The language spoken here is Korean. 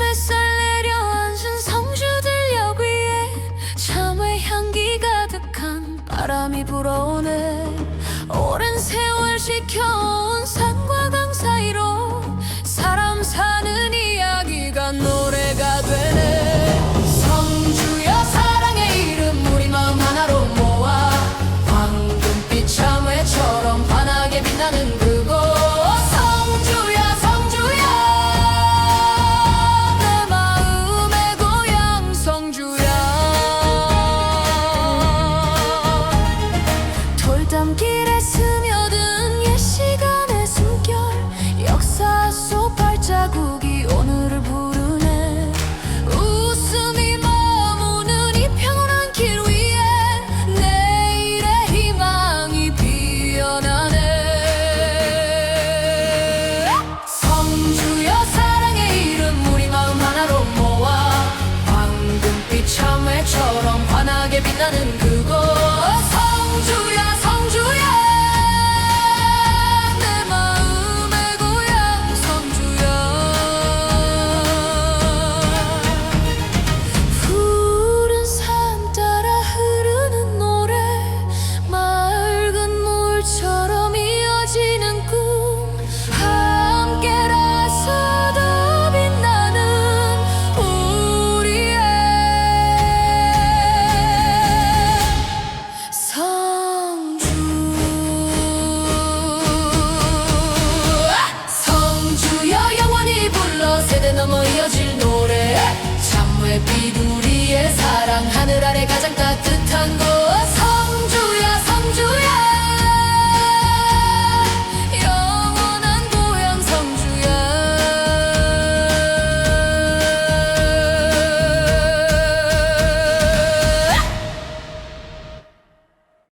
햇살 내려앉은 성주들 역 위에 참외 향기 가득한 바람이 불어오네. 오랜 세월 어떤 길에 스며든 옛 시간의 숨결. 역사 속 발자국이 오늘을 부르네. 웃음이 머무는 이 평온한 길 위에 내일의 희망이 피어나네. 성주여 사랑의 이름 우리 마음 하나로 모아. 황금빛 참외처럼 환하게 빛나는 그곳. 땅 하늘 아래 가장 따뜻한 곳. 성주야 성주야.